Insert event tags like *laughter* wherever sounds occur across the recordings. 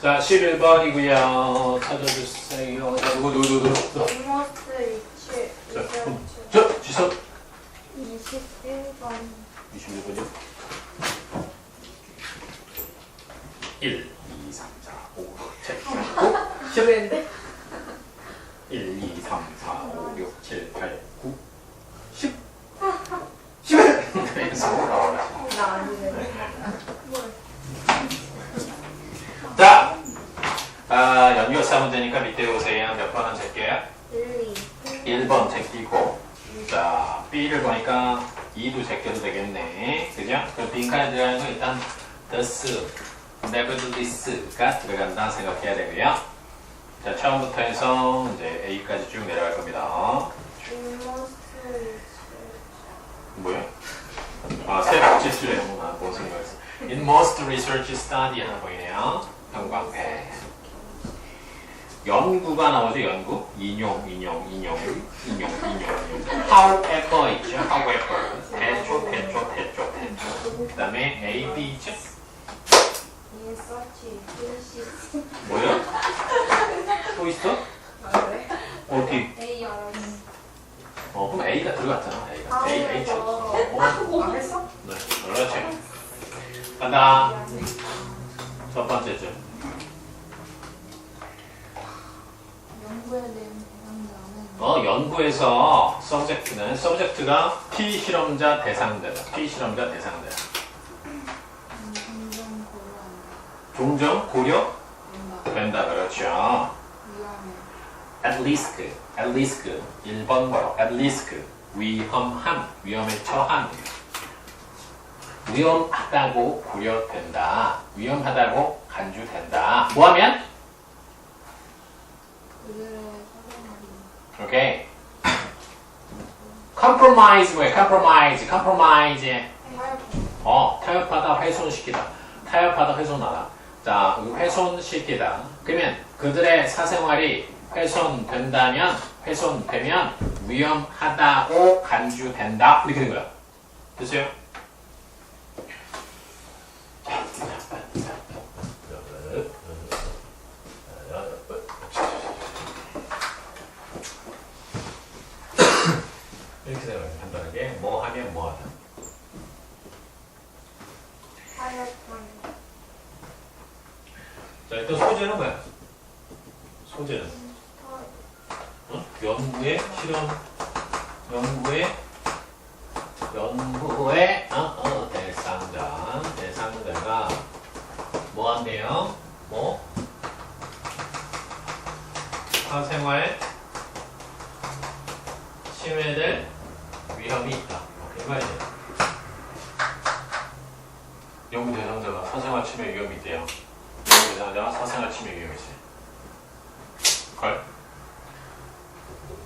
자, 11번이고요. 찾아주세요. 자, 누구, 누구, 누구, 누구. almost 이치 자, 그럼 이치 저, 지석. 21번 21번이요. 1, 2, 3, 4, 5, 6, 7, 8, 9. 10인데? 1, 2, 3, 4, 5, 6, 7, 8, 9, 10. 11! 나 아니래 자, 아, 연결사 문제니까 밑에 보세요. 몇 번은 제게요? 1, 2 1번 제끼고 자 B를 보니까 2도 제껴도 되겠네 그죠? 그럼 빈칸에 들어가는 건 일단 thus, nevertheless가 들어간다 생각해야 되고요 자 처음부터 해서 이제 A까지 쭉 내려갈 겁니다 뭐야? 아, 새 복제수래요. 아, 뭔 생각했어. In most research study 하나 보이네요. 형광펜. 연구가 나오죠, 연구? 인용, 인용, 인용, 인용, 인용. However 있죠, however. 대초, 대초, 대초, 대초. 그 다음에 A, B 있죠? 뭐야? 또 있어? 어디? A 어, 그럼 A가 들어갔잖아, A가. 아, A, A 쳐. 이거. 어, 아 했어? 네, 그렇지. 간다. 첫 번째죠. 연구에 대한 연구에서 subject는 subject가 피실험자 대상자다. 피실험자 고려한다 종종 고려 된다. 그렇죠. at risk, at risk. 1번 바로 at risk. 위험한, 위험에 처한. 위험하다고 고려된다. 위험하다고 간주된다. 뭐하면? 오케이. compromise 뭐야? compromise, compromise. 어, 타협하다, 훼손시키다. 타협하다, 훼손하다. 자, 훼손시키다. 그러면 그들의 사생활이 훼손된다면, 훼손되면 위험하다고 간주된다. 이렇게 된 거야. 됐어요? 이렇게 생각해 간단하게 뭐 하면 뭐 하다. 타협한 자, 일단 소재는 뭐야? 소재는 어? 연구의 실험, 연구의 연구의 어, 어, 대상자, 대상자가 뭐 한대요? 뭐? 사생활 침해될 위험이 있다. 오케이, 말이에요. 연구 대상자가 사생활 침해 위험이 있대요. 연구 대상자가 사생활 침해 위험이 있어요. 걸?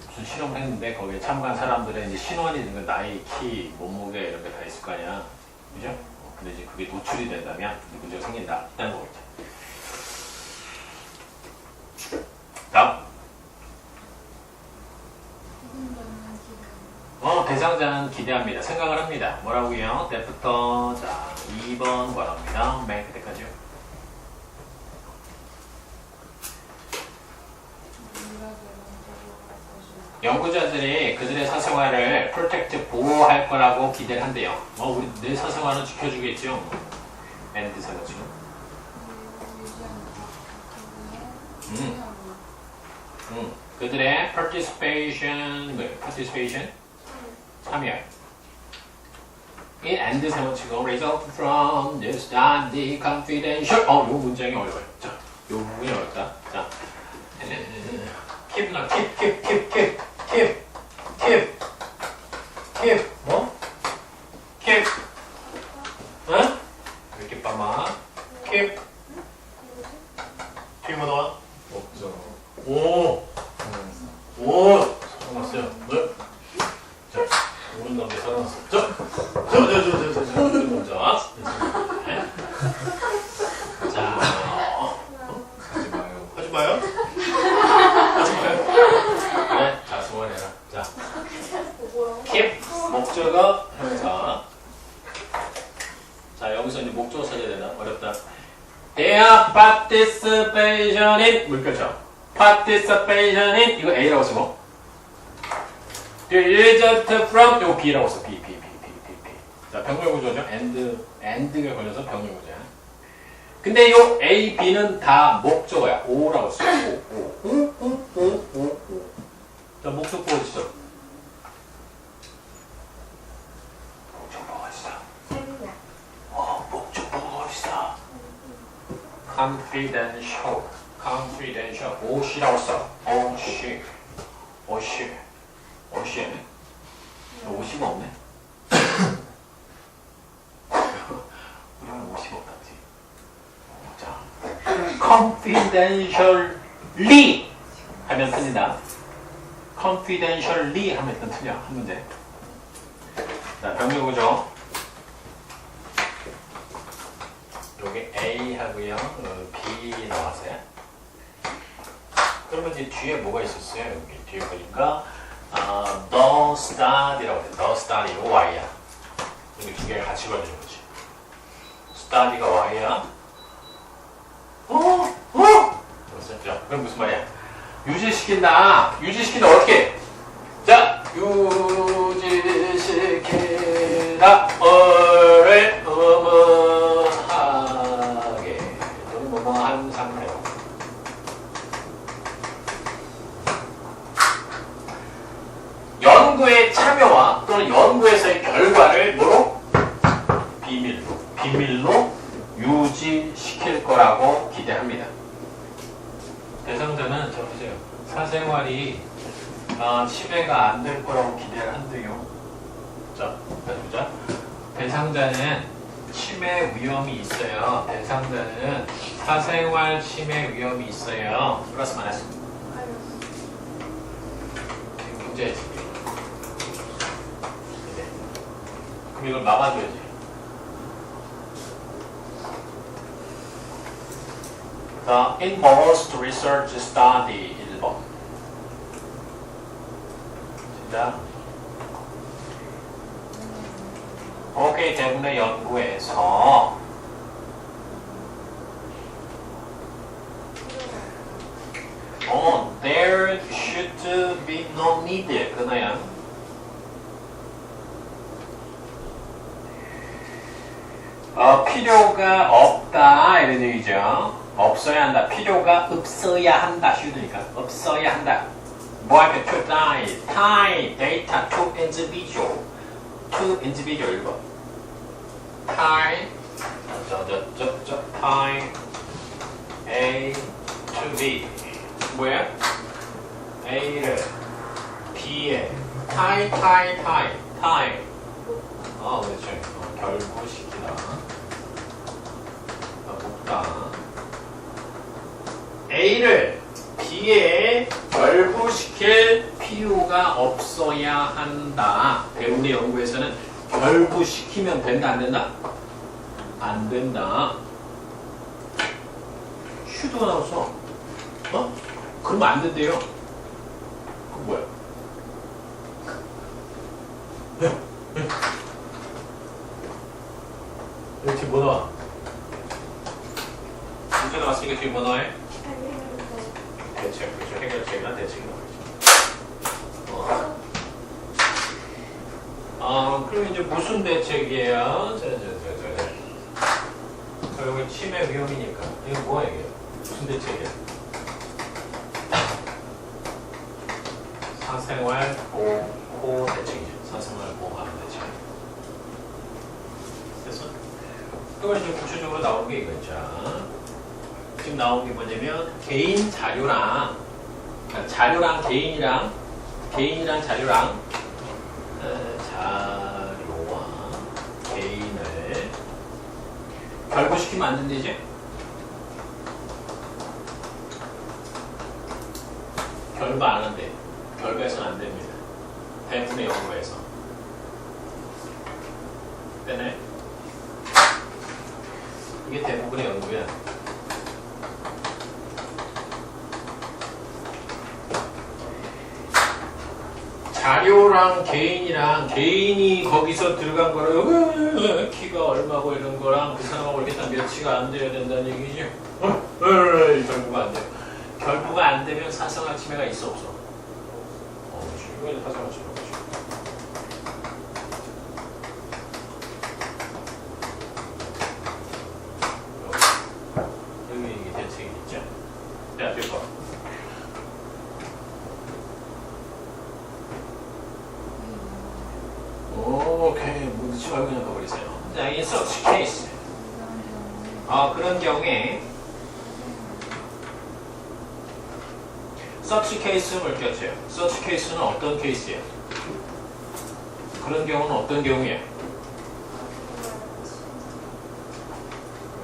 무슨 실험을 했는데 거기에 참가한 사람들의 이제 신원이든 나이, 키, 몸무게 이런 게 다 있을 거 아니야. 그죠? 어, 근데 이제 그게 노출이 된다면 문제가 생긴다. 있다는 거겠죠. 다음. 책임자는 기대 어, 대상자는 기대합니다. 생각을 합니다. 뭐라고요? 때부터 자 2번 뭐랍니다. 맨 그때까지요. 연구자들이 그들의 사생활을 프로텍트 보호할 거라고 기대를 한대요. 어, 우리 내 사생활은 지켜주겠죠. 엔드 사가지고. 유지하는 음. 중요하고 음, 그들의 participation, 뭐, participation 참여. In and 세워치고 result from the study confidential. 어, 요 문장이 어려워요. 자, 요 부분이 어렵다. 자, keep, keep, keep, keep, keep, keep, keep, 뭐? keep, 응? 이렇게 봐봐. keep, 뒤에 뭐 나와? 없죠. 오, 오, 살아났어요. 네. 자, 오른 남자 살아났어. 자, 저, 저, 저, 저, 저, 저, 오른 남자. 네. 자, 어, 하지 마요. 하지 마요. 하지 마요. 그래, 자, 수원해라. their participation in 물결점 participation in 이거 A라고 쓰고 the result from 이거 B라고 써 B, B, B, B, B, B. 자 병렬 구조죠 and, and가 걸려서 병렬 구조야 근데 요 A, B는 다 목적어야 O라고 써 O, O, O, O, O. 자 목적 보여주죠 목적 보여주죠 생략. 어, 목적 보여주죠 confidential, confidential, 오시라고 써. 오시, 오시, 오시. 오시가 없네. 우리는 오시가 없다지. 자, confidentially 하면 틀린다. confidentially 하면 틀려. 한 문제. 자, 병렬 구조. 2 나왔어요. 그러면 이제 뒤에 뭐가 있었어요? 여기 뒤에 보니까 아, the study라고 돼. the study 이거 y야. 여기 두 개를 같이 걸리는 거지. study가 y야. 어? 어? 그렇죠. 그럼 무슨 말이야? 유지시킨다. 유지시킨다 어떻게? 자, 유지시킨다. 사생활 침해 위험이 있어요. 플러스 마이너스. 문제지. 네. 그럼 이걸 막아줘야지. 자, in most research study 1번. 진짜 오케이 대부분의 연구에서 어, there should be no need 그거야. 어, 필요가 없다 이런 얘기죠. 없어야 한다. 필요가 없어야 한다. 쉬우니까 없어야 한다. 뭐 하면 to die, tie data to individual, to individual 1번. tie, 저, 저, 저, 저, tie A to B. 뭐야? A를 B에 tie, tie, tie, tie. 어, 그렇죠. 어, 결부시키다. 어, 묶다. A를 B에 결부시킬 필요가 없어야 한다. 대부분의 연구에서는 결부시키면 된다, 안 된다? 안 된다. 슈도가 나왔어. 어? 그러면 안 된대요. 그 뭐야? 여기 지금 뭐 나와? 문제 나왔으니까 지금 뭐 나와요? 대책, 그렇죠. 해결책이나 대책이 나오죠. 어. 아, 그럼 이제 무슨 대책이에요? 자, 자, 자, 자. 자, 여기 치매 위험이니까. 이거 뭐야, 이게? 무슨 대책이야? 사생활 보호 대책이죠. 사생활 보호하는 대책. 됐어? 그걸 이제 구체적으로 나온 게 이거죠. 지금 나온 게 뭐냐면 개인 자료랑 그러니까 자료랑 개인이랑 개인이랑 자료랑 어, 자료와 개인을 결부시키면 안 된대지? 결부 안 한대. 결부해서는 안 됩니다. 대부분의 연구에서. 되네? 이게 대부분의 연구야. 자료랑 개인이랑 개인이 거기서 들어간 거랑 키가 얼마고 이런 거랑 그 사람하고 이렇게 딱 몇치가 안 돼야 된다는 얘기지. 어? 어, 결부가 안 돼. 결부가 안 되면 사생활 침해가 있어 없어? 어, 이거는 사생활 침해가 없지. 여기 이게 대책이 있죠. 자, 됐고. 오케이, 묻지 말고 그냥 가버리세요. 자, in such case. 아, 그런 경우에 such case는 뭘 꼈어요? such case는 어떤 케이스예요? 그런 경우는 어떤 경우예요?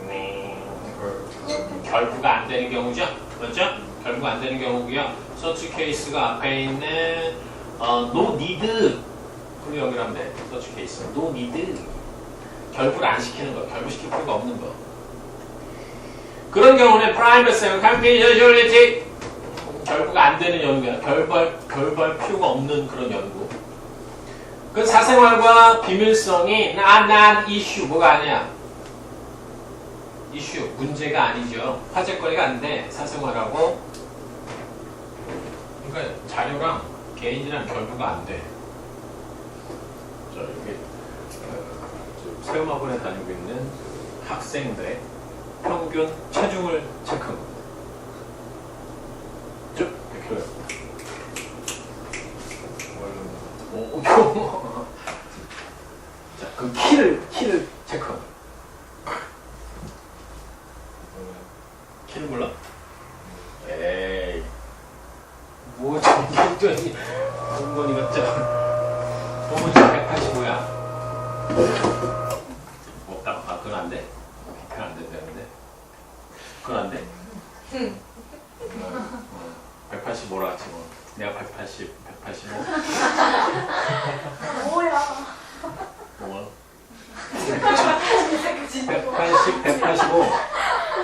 네, 결부가 안 되는 경우죠? 맞죠? 결부가 안 되는 경우고요. such case가 앞에 있는 어, no need 그리고 연결하면 돼. such case. no need. 결부를 안 시키는 거. 결부시킬 필요가 없는 거. 그런 경우는 privacy, confidentiality 결부가 안 되는 연구야. 결발, 결발 필요가 없는 그런 연구. 그 사생활과 비밀성이 not issue 뭐가 아니야? 이슈 문제가 아니죠. 화제거리가 안 돼. 사생활하고 그러니까 자료랑 개인이랑 결부가 안 돼. 자 여기 어, 세움학원에 다니고 있는 그 학생들의 평균 체중을 체크한 겁 100kg. 오, 오, 자, 그 키를 키를 거야. 키를 몰라? 에이. 뭐, 완전히, 공건이가 짜. 너무 185야. 없다. 아, 그건 안 돼. 그건 안 된다는데. 그건 안 돼. 어, 185라 하지 뭐. 내가 180, 185. 뭐야? 뭐? 180, 185.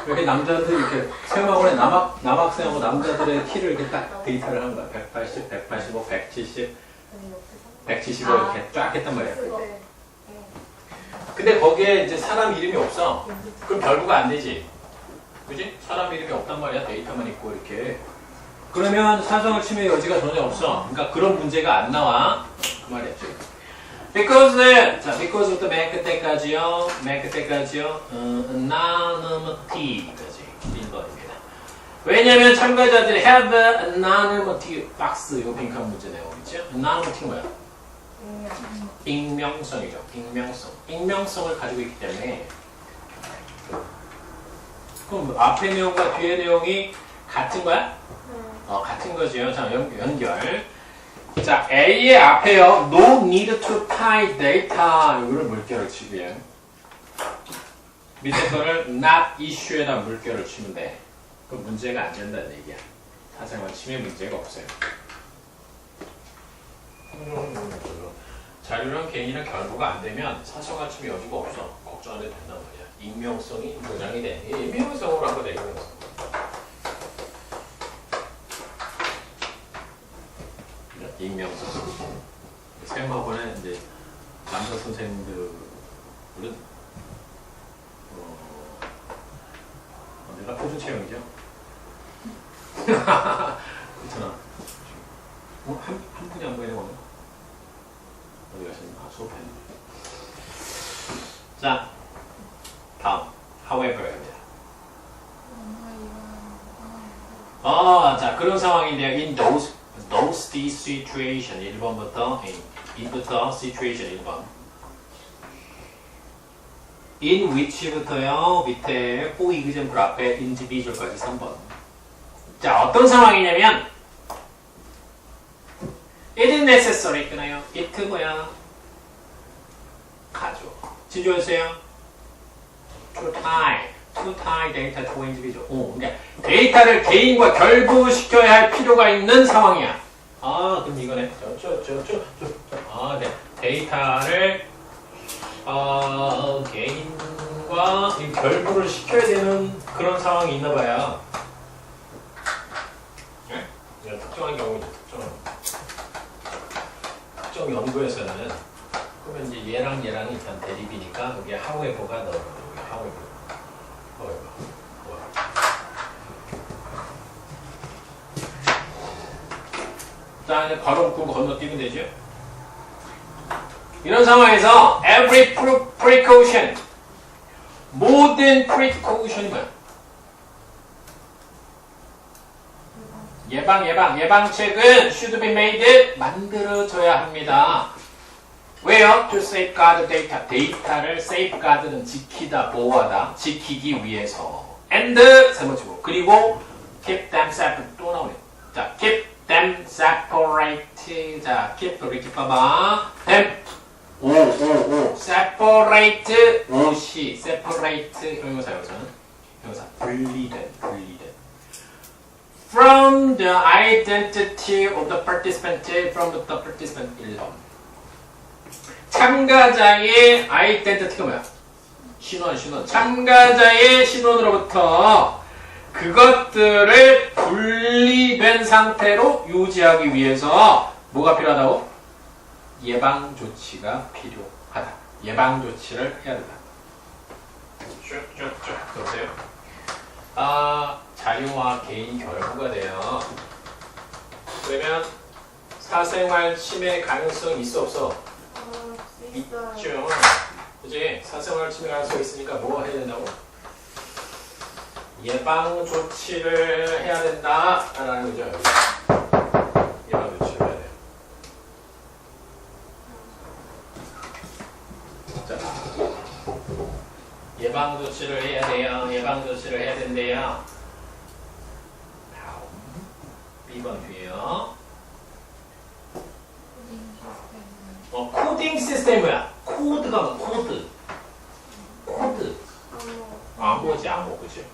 이렇게 남자들 이렇게 체험학원에 남학, 남학생하고 남자들의 키를 이렇게 딱 데이터를 하는 거야. 180, 185, 170, 175 이렇게 쫙 했단 말이야. 네. 근데 거기에 이제 사람 이름이 없어. 그럼 결부가 안 되지. 그지? 사람 이름이 없단 말이야. 데이터만 있고 이렇게. 그러면 사정을 침해 여지가 전혀 없어. 그러니까 그런 문제가 안 나와. 그 말이었지. because, 자, because부터 맨 끝에까지요. 맨 끝에까지요. 어, anonymity까지. 1번입니다. 왜냐면 참가자들이 have anonymity box. 이거 빈칸 문제 내용이죠. anonymity 뭐야? 익명성이죠. 익명성. 익명성을 가지고 있기 때문에 그럼 앞에 내용과 뒤에 내용이 같은 거야? 어, 같은 거죠. 자, 연, 연결. 자, A의 앞에요. No need to tie data. 이거를 물결을 치고요. 밑에 거를 not issue에다 물결을 치면 돼. 그 문제가 안 된다는 얘기야. 사생활 침해 문제가 없어요. 자료랑 개인이랑 결부가 안 되면 사생활 침해 여지가 없어. 걱정 안 해도 된단 말이야. 익명성이 보장이 돼. 이 익명성으로 내 익명성. 익명성. 세영학원에 이제 남자 선생님들은 어, 어, 내가 표준 체형이죠. *laughs* 그렇잖아. 어, 한, 한 분이 안 보이네 오늘. 어디 가셨나? 아, 수업했네. 자, 다음. however입니다. 아, 자, 그런 상황인데요. In those, these situation 1번부터 in, in부터 situation 1번. in which부터요. 밑에 who example 앞에 individual까지 3번. 자, 어떤 상황이냐면 it is necessary 끊어요. it 뭐야? 가죠. 진조하세요. to tie, to tie data to individual. 오, 그러니까 데이터를 개인과 결부시켜야 할 필요가 있는 상황이야. 아, 그럼 이거네. 저, 저, 저, 저, 저, 저. 아, 네. 데이터를 어, 개인과 이 결부를 시켜야 되는 그런 상황이 있나 봐요. 네? 특정한 경우죠. 특정한. 보통 연구에서는 그러면 이제 얘랑 얘랑이 일단 대립이니까 여기 하웨버가 넣어요. 여기 하웨버. 하웨버. 뭐야? 바로 묶고 건너뛰면 되죠. 이런 상황에서 every pre- precaution 모든 precaution이 뭐야? 예방, 예방, 예방책은 should be made 만들어져야 합니다. 왜요? To safeguard data. 데이터를 safeguard는 지키다, 보호하다, 지키기 위해서. And 세 번째고 그리고 keep them separate 또 나오네. 자, keep them separate. 자, keep 이렇게 봐봐. them 오, 오, 오. separate 옷이 separate 형용사 여기서는 형용사 분리된, 분리된. From the identity of the participant from the participant 1번. 참가자의 아이덴티티가 뭐야? 신원, 신원. 참가자의 신원으로부터 그것들을 분리된 상태로 유지하기 위해서 뭐가 필요하다고? 예방 조치가 필요하다. 예방 조치를 해야 된다. 쭉쭉쭉 보세요. 아, 자료와 개인 결부가 돼요. 그러면 사생활 침해 가능성 있어 없어? 어. 있죠. 그지? 사생활 침해 가능성 있으니까 뭐 해야 된다고? 예방 조치를 해야 된다라는 거죠. 예방 조치를 해야 돼요. 자, 예방 조치를 해야 돼요. 예방 조치를 해야 된대요. 다음, B번 뒤에요. 어, 코딩 시스템이야. 코드가 뭐. 코드. 아무 암호지, 암호, 그치?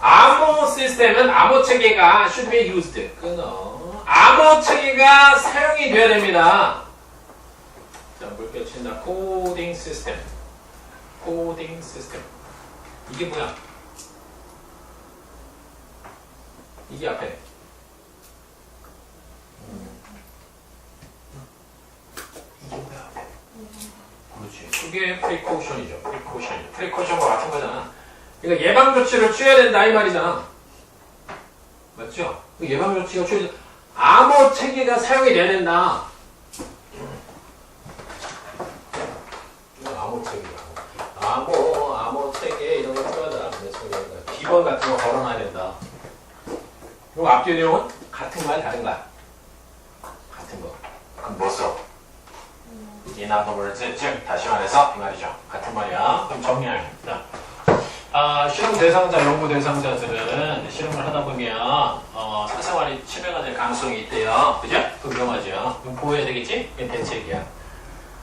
암호 시스템은 암호 체계가 should be used. 끊어. 암호 체계가 사용이 되어야 됩니다. 자, 물결 친다. 코딩 시스템. 코딩 시스템. 이게 뭐야? 이게 앞에. 앞에. 그렇지. 그게 프리코션이죠. 프리코션. 프리코션과 같은 거잖아. 그러니까 예방 조치를 취해야 된다 이 말이잖아. 맞죠? 그 예방 조치가 취해야 된다. 암호 체계가 사용이 돼야 된다. 암호 체계라고. 암호, 암호 체계 이런 거 필요하다. 기본 같은 거 걸어놔야 된다. 그리고 앞뒤 내용은 같은 거야, 다른 거야? 같은 거. 그럼 뭐 써? In other words, 즉 다시 말해서 이 말이죠. 같은 말이야. 그럼 정리합니다. 아, 실험 대상자, 연구 대상자들은 실험을 하다 보면 어, 사생활이 침해가 될 가능성이 있대요. 그죠? 그 위험하죠. 그럼 보호해야 되겠지? 그게 대책이야.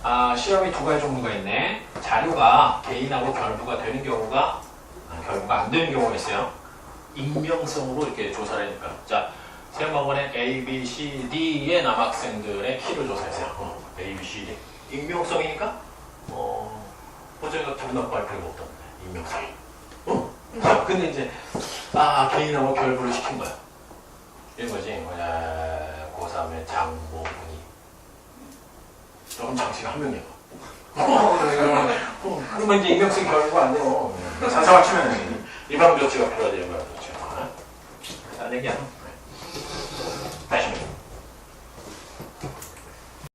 아, 실험이 두 가지 종류가 있네. 자료가 개인하고 결부가 되는 경우가 아, 결부가 안 되는 경우가 있어요. 익명성으로 이렇게 조사를 하니까. 자, 세번번에 A, B, C, D의 남학생들의 키를 조사했어요. 어, A, B, C, D. 익명성이니까, 어, 호정이가 기분 나빠할 필요가 없던데, 익명성이. 근데 이제, 아, 개인하고 결부를 시킨 거야. 이런 거지. 뭐냐, 고3의 장모분이. 그럼 장씨가 한 명이야. 어, 그러면 이제 익명성 결부가 안 돼요. 사생활 치면 일반 조치가 필요하지, 일반 조치. 자, 내기야.